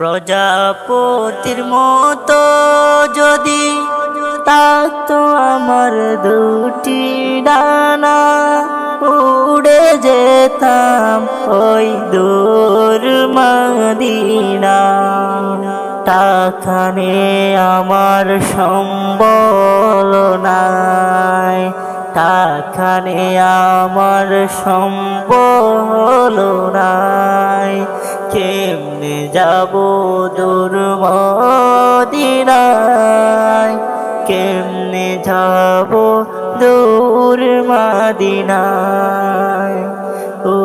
প্রজাপতির মতো যদি থাকতো আমার দুটি ডানা, উড়ে যেতাম ওই দূর মদিনা। আমার সম্বল নাই টাকানে আমার সম্বল যাব দূর মদিনায়। কেমনে যাব দূর মদিনায়? ও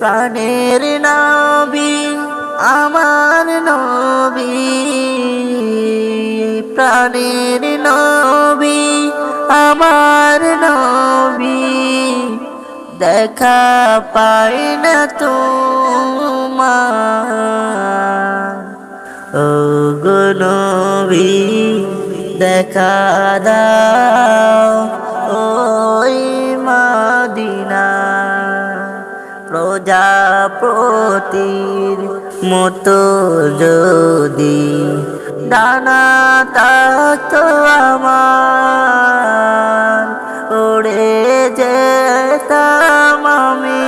প্রাণের নবী আমার নবী প্রাণের নবী, আমার নবী। দেখা পাই না তোমার। ও গো দেখা দাও ওই মাদিনা। প্রজাপতির মতো যদি দানা থাকতো আমার। উড়ে যেতাম আমি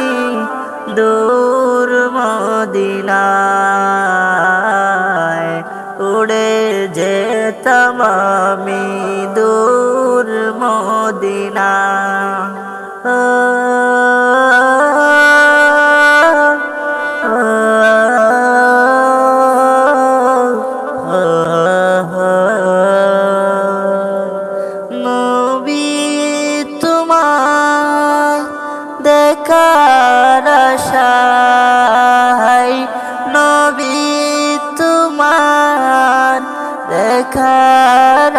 দূর মদিনায়। উড়ে যেতাম আমি দূর মদিনা আশায় নবী তোমার দেখার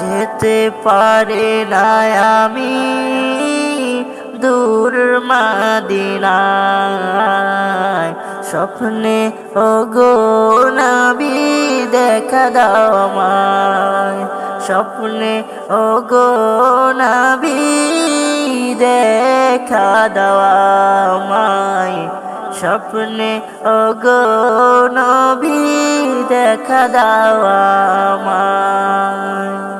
যেতে পারে না আমি দূর মাদিনায়। স্বপ্নে ও গো নবী দেখা দাও আমায়। স্বপ্নে ও গো নাবি দেখা দেওয়া আমায়। স্বপ্নে ও গো নবী দেখা দেওয়া আমায়।